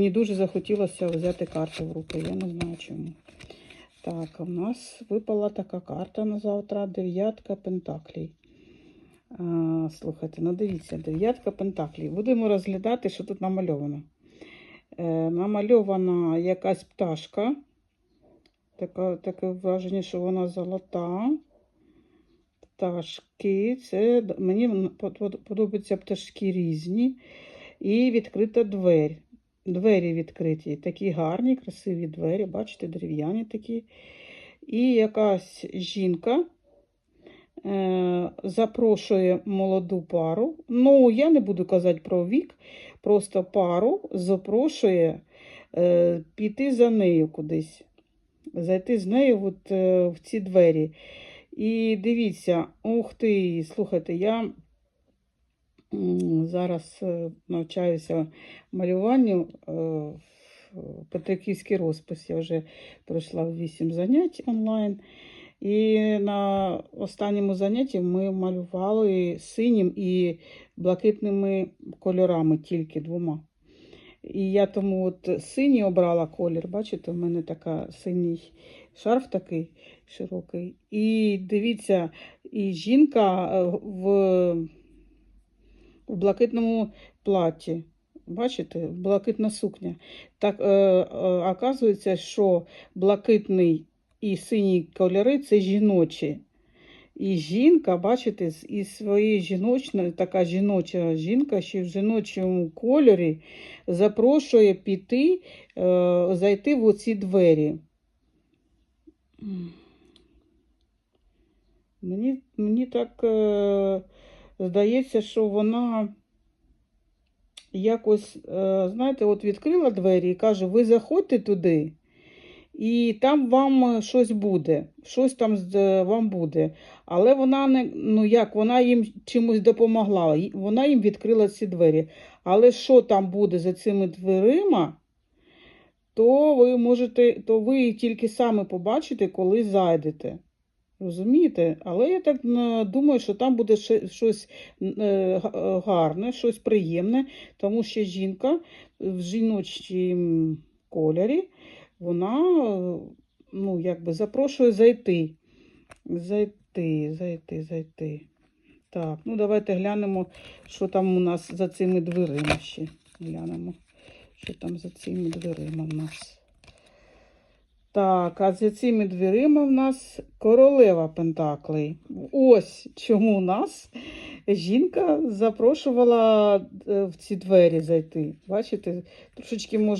Мені дуже захотілося взяти карту в руки, я не знаю чому. Так, у нас випала така карта на завтра дев'ятка пентаклей. А, слухайте, ну дивіться, дев'ятка пентаклей. Будемо розглядати, що тут намальовано. Е, намальована якась пташка. Така, таке враження, що вона золота. Пташки. Це мені под- под- подобаються пташки різні. І відкрита двері. Двері відкриті. Такі гарні, красиві двері. Бачите, дерев'яні такі. І якась жінка е, запрошує молоду пару. Ну, я не буду казати про вік, просто пару запрошує е, піти за нею кудись. Зайти з нею от, е, в ці двері. І дивіться, ух ти, слухайте, я зараз е, навчаюся малюванню е, в Петриківський розпис. Я вже пройшла 8 занять онлайн. І на останньому занятті ми малювали синім і блакитними кольорами, тільки двома. І я тому от синій обрала колір. Бачите, в мене така синій шарф такий широкий. І дивіться, і жінка е, в, в блакитному платі. Бачите, блакитна сукня. Так, е, е, оказується, що блакитний і синій кольори це жіночі. І жінка, бачите, із своєї жіночної, така жіноча жінка, ще в жіночому кольорі, запрошує піти, е, зайти в оці двері. Мені, мені так е, здається, що вона якось, е, знаєте, от відкрила двері і каже: ви заходьте туди, і там вам щось буде, щось там е, вам буде. Але вона не, ну як, вона їм чимось допомогла, вона їм відкрила ці двері. Але що там буде за цими дверима, то ви можете, то ви тільки саме побачите, коли зайдете. Розумієте? Але я так е, думаю, що там буде щось е, гарне, щось приємне, тому що жінка в жіночому кольорі, вона е, ну, якби запрошує зайти. Зайти, зайти, зайти. Так, ну давайте глянемо, що там у нас за цими дверима ще. Глянемо, що там за цими дверима в нас. Так, а за цими дверима в нас королева Пентаклей. Ось чому нас жінка запрошувала е, в ці двері зайти. Бачите, трошечки може.